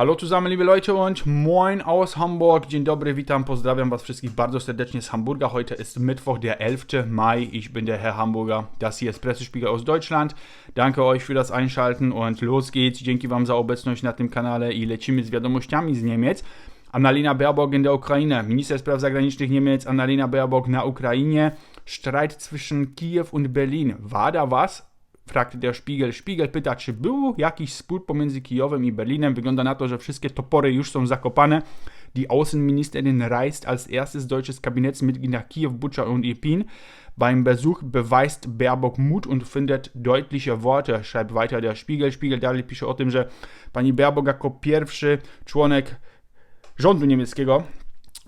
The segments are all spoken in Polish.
Hallo zusammen, liebe Leute und moin aus Hamburg. Dzień dobry, witam, pozdrawiam Was wszystkich bardzo serdecznie z Hamburga. Heute ist Mittwoch, der 11. Mai. Ich bin der Herr Hamburger. Das hier ist Pressespiegel aus Deutschland. Danke euch für das Einschalten und los geht's. Dzięki Wam za obecność na tym kanale i lecimy z wiadomościami z Niemiec. Annalena Baerbock in der Ukraine. Minister Spraw Zagranicznych Niemiec Annalena Baerbock na Ukrainie. Streit zwischen Kiew und Berlin. War da was? Fragte der Spiegel. Spiegel pyta, czy był jakiś spór pomiędzy Kijowem i Berlinem. Wygląda na to, że wszystkie topory już są zakopane. Die Außenministerin reist als erstes deutsches Kabinettsmitglied nach Kiew, Butscha und Irpin. Beim Besuch beweist Baerbock Mut und findet deutliche Worte, schreibt weiter der Spiegel. Spiegel dalej pisze o tym, że pani Baerbock jako pierwszy członek rządu niemieckiego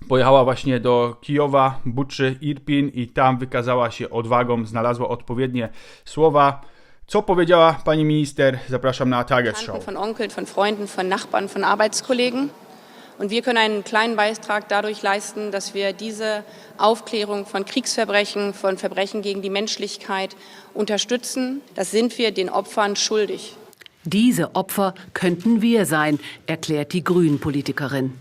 pojechała właśnie do Kijowa, Buczy, Irpin i tam wykazała się odwagą, znalazła odpowiednie słowa. Co powiedziała pani minister? Zapraszam na Tagesschau. Von Onkeln, von Freunden, von Nachbarn, von Arbeitskollegen. Und wir können einen kleinen Beitrag dadurch leisten, dass wir diese Aufklärung von Kriegsverbrechen, von Verbrechen gegen die Menschlichkeit unterstützen. Das sind wir den Opfern schuldig. Diese Opfer könnten wir sein, erklärt die Grünen-Politikerin.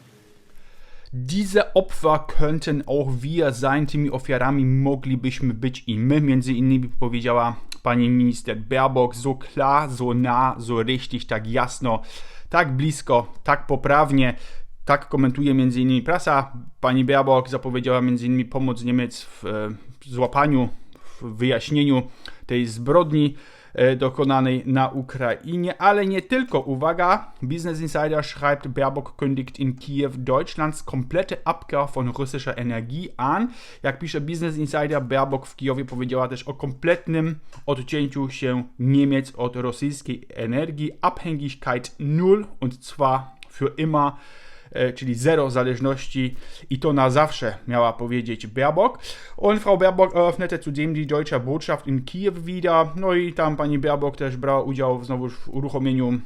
Diese Opfer könnten auch wir sein, tymi ofiarami moglibyśmy być i my, między innymi powiedziała pani minister Baerbock, so klar, so nah, so richtig, tak jasno, tak blisko, tak poprawnie. Tak komentuje innymi prasa. Pani Baerbock zapowiedziała innymi pomoc Niemiec w e, złapaniu, w wyjaśnieniu tej zbrodni dokonanej na Ukrainie, ale nie tylko. Uwaga, Business Insider schreibt, Baerbock kündigt in Kiew Deutschlands komplette Abkehr von russischer Energie an. Jak pisze Business Insider, Baerbock w Kijowie powiedziała też o kompletnym odcięciu się Niemiec od rosyjskiej energii. Abhängigkeit null und zwar für immer e, czyli zero zależności i to na zawsze miała powiedzieć Baerbock. Und Frau Baerbock eröffnete zudem die deutsche Botschaft in Kiew wieder. No i tam pani Baerbock też brała udział znowu w uruchomieniu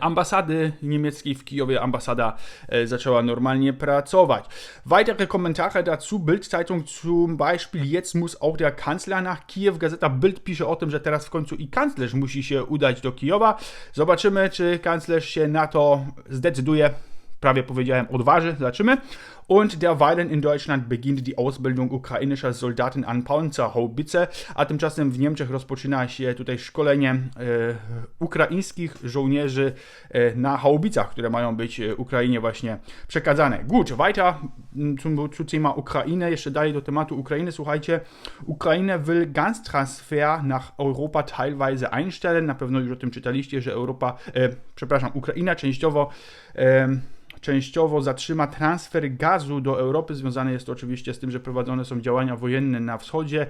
Ambasady niemieckiej w Kijowie, ambasada e, zaczęła normalnie pracować. Weitere Kommentare dazu, Bild-Zeitung zum Beispiel, jetzt muss auch der Kanzler nach. Gazeta Bild pisze o tym, że teraz w końcu i kanclerz musi się udać do Kijowa. Zobaczymy, czy kanclerz się na to zdecyduje prawie powiedziałem, odważy, zobaczymy. Und derweilen in Deutschland beginnt die Ausbildung ukrainischer Soldaten an Panzerhaubitze, a tymczasem w Niemczech rozpoczyna się tutaj szkolenie e, ukraińskich żołnierzy e, na haubicach, które mają być e, Ukrainie właśnie przekazane. Gut, weiter zum, zu Thema Ukraine, jeszcze dalej do tematu Ukrainy. Słuchajcie, Ukraine will Gastransfer nach Europa teilweise einstellen. Na pewno już o tym czytaliście, że Europa, e, przepraszam, Ukraina częściowo e, częściowo zatrzyma transfer gazu do Europy. Związane jest to oczywiście z tym, że prowadzone są działania wojenne na wschodzie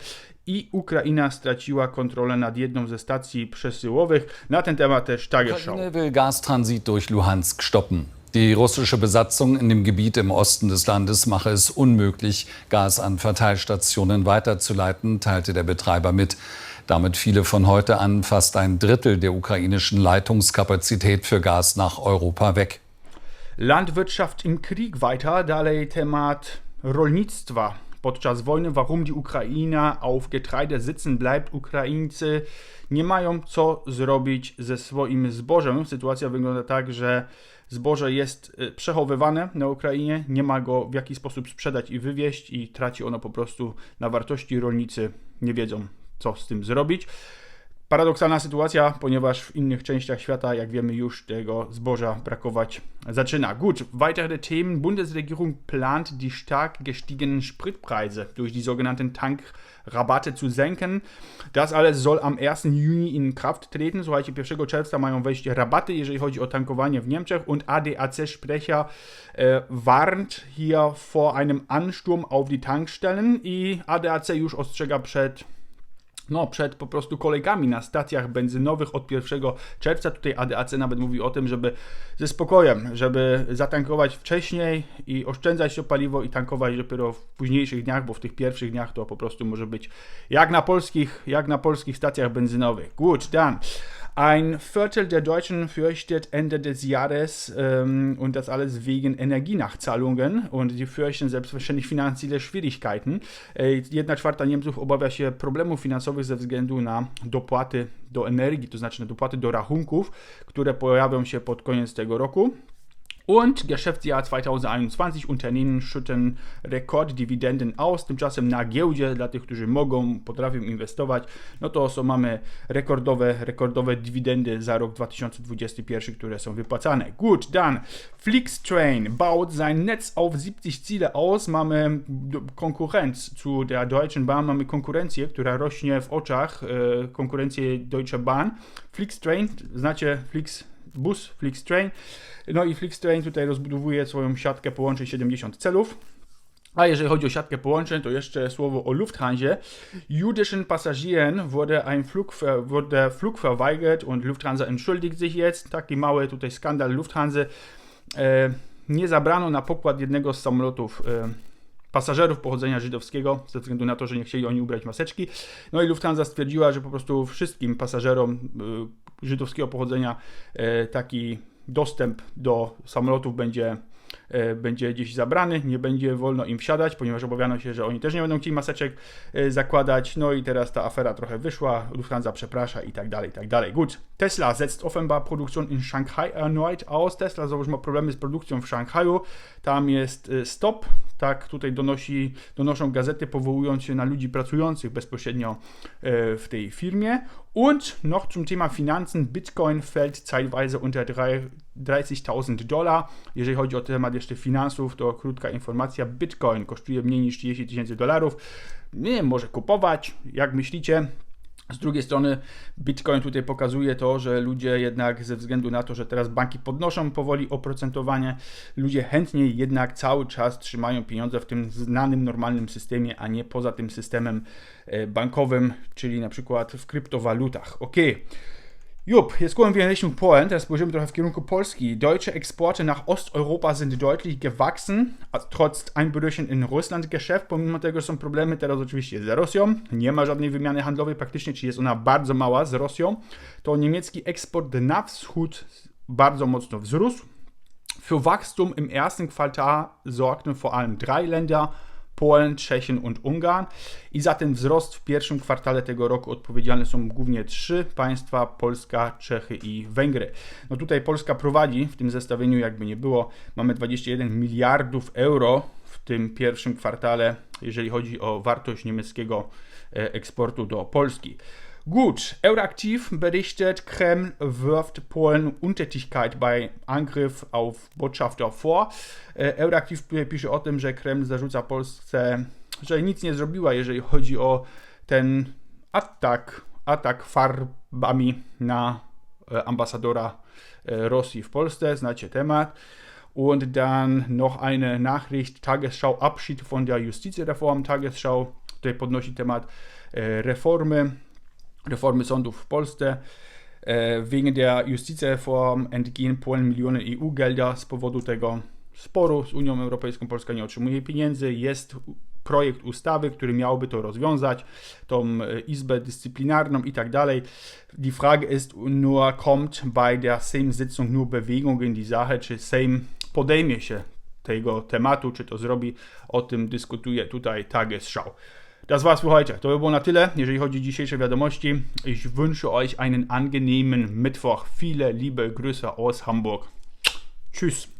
i Ukraina straciła kontrolę nad jedną ze stacji przesyłowych. Na ten temat też Tagesschau. Will Gastransit durch Luhansk stoppen. Die russische Besatzung in dem Gebiet im Osten des Landes mache es unmöglich, Gas an Verteilstationen weiterzuleiten, teilte der Betreiber mit. Damit fiele von heute an fast ein Drittel der ukrainischen Leitungskapazität für Gas nach Europa weg. Landwirtschaft im Krieg weiter. Dalej temat rolnictwa. Podczas wojny, warum die Ukraina auf Getreide sitzen bleibt. Ukraińcy nie mają co zrobić ze swoim zbożem. Sytuacja wygląda tak, że zboże jest y, przechowywane na Ukrainie, nie ma go w jakiś sposób sprzedać i wywieźć i traci ono po prostu na wartości. Rolnicy nie wiedzą, co z tym zrobić. Paradoksalna sytuacja, ponieważ w innych częściach świata, jak wiemy, już tego zboża brakować zaczyna. Gut, weitere Themen. Bundesregierung plant die stark gestiegenen Spritpreise durch die sogenannten Tankrabatte zu senken. Das alles soll am 1. Juni in Kraft treten. Słuchajcie, 1 czerwca mają wejść rabaty, jeżeli chodzi o tankowanie w Niemczech und ADAC-Sprecher äh, warnt hier vor einem Ansturm auf die Tankstellen i ADAC już ostrzega przed no, przed po prostu kolejkami na stacjach benzynowych od 1 czerwca. Tutaj ADAC nawet mówi o tym, żeby ze spokojem, żeby zatankować wcześniej i oszczędzać to paliwo i tankować dopiero w późniejszych dniach, bo w tych pierwszych dniach to po prostu może być jak na polskich, jak na polskich stacjach benzynowych. Gut, dann. Ein Viertel der Deutschen fürchtet Ende des Jahres ähm, und das alles wegen Energienachzahlungen und die fürchten selbstverständlich finanzielle Schwierigkeiten. Äh, jedna czwarta Niemców obawia się problemów finansowych ze względu na dopłaty do energii, to znaczy na dopłaty do rachunków, które pojawią się pod koniec tego roku. Und Geschäftsjahr 2021 Unternehmen schütten Rekorddividenden aus. Tymczasem na giełdzie, dla tych, którzy mogą, potrafią inwestować, no to są, mamy rekordowe, rekordowe dywidendy za rok 2021, które są wypłacane. Gut, dann Flixtrain baut sein Netz auf 70 Ziele aus. Mamy Konkurrenz zu der Deutschen Bahn, mamy konkurencję, która rośnie w oczach, e, konkurencję Deutsche Bahn. Flixtrain, znacie Flix bus, Flixtrain. No i Flixtrain tutaj rozbudowuje swoją siatkę połączeń 70 celów. A jeżeli chodzi o siatkę połączeń, to jeszcze słowo o Lufthansa. Jüdischen Passagieren wurde ein Flug, wurde Flug verweigert und Lufthansa entschuldigt sich jetzt. Taki mały tutaj skandal Lufthansa. E, nie zabrano na pokład jednego z samolotów e, pasażerów pochodzenia żydowskiego, ze względu na to, że nie chcieli oni ubrać maseczki. No i Lufthansa stwierdziła, że po prostu wszystkim pasażerom y, żydowskiego pochodzenia y, taki dostęp do samolotów będzie E, będzie gdzieś zabrany, nie będzie wolno im wsiadać, ponieważ obawiano się, że oni też nie będą chcieli maseczek e, zakładać. No i teraz ta afera trochę wyszła, Lufthansa przeprasza i tak dalej, i tak dalej. Gut, Tesla setzt offenbar Produktion in Shanghai erneut aus. Tesla znowu ma problemy z produkcją w Szanghaju. Tam jest e, stop, tak tutaj donosi, donoszą gazety powołując się na ludzi pracujących bezpośrednio w tej firmie. Und noch zum Thema Finanzen, Bitcoin fällt zeitweise unter 30.000 Dollar. Jeżeli chodzi o temat jeszcze finansów, to krótka informacja. Bitcoin kosztuje mniej niż 30 tysięcy dolarów. Nie wiem, może kupować, jak myślicie. Z drugiej strony Bitcoin tutaj pokazuje to, że ludzie jednak ze względu na to, że teraz banki podnoszą powoli oprocentowanie, ludzie chętniej jednak cały czas trzymają pieniądze w tym znanym, normalnym systemie, a nie poza tym systemem e, bankowym, czyli na przykład w kryptowalutach. Ok. Jupp, jetzt gucken wir in Richtung Polen. Teraz spojrzymy trochę w kierunku Polski. Deutsche Exporte nach Osteuropa sind deutlich gewachsen, trotz Einbrüchen in Russland-Geschäft. Pomimo tego, są problemy teraz oczywiście z Rosją, nie ma żadnej wymiany handlowej praktycznie, czy jest ona bardzo mała z Rosją, to niemiecki eksport na wschód bardzo mocno wzrósł. Für Wachstum im ersten Quartal sorgten vor allem drei Länder – Polen, Czechien und Ungarn. I za ten wzrost w pierwszym kwartale tego roku odpowiedzialne są głównie trzy państwa: Polska, Czechy i Węgry. No tutaj Polska prowadzi w tym zestawieniu, jakby nie było, mamy 21 miliardów euro w tym pierwszym kwartale, jeżeli chodzi o wartość niemieckiego e, eksportu do Polski. Gut, Euraktiv berichtet, Kreml wirft Polen Untätigkeit bei Angriff auf Botschafter vor. E, Euraktiv pisze o tym, że Kreml zarzuca Polsce, że nic nie zrobiła, jeżeli chodzi o ten atak, atak farbami na e, ambasadora e, Rosji w Polsce. Znacie temat. Und dann noch eine Nachricht, Tagesschau, Abschied von der Justizreform. Tagesschau tutaj podnosi temat reformy Reformy sądów w Polsce. E, wegen der Justizreform entgehen Polen miliony EU-Gelder. Z powodu tego sporu z Unią Europejską Polska nie otrzymuje pieniędzy. Jest projekt ustawy, który miałby to rozwiązać, tą e, Izbę Dyscyplinarną i tak dalej. Die Frage ist nur, kommt bei der Sejm-Sitzung nur Bewegung in die Sache, czy Sejm podejmie się tego tematu, czy to zrobi, o tym dyskutuje tutaj Tagesschau. Das war's für heute. To by było na tyle, jeżeli chodzi o dzisiejsze wiadomości. Ich wünsche euch einen angenehmen Mittwoch. Viele liebe Grüße aus Hamburg. Tschüss.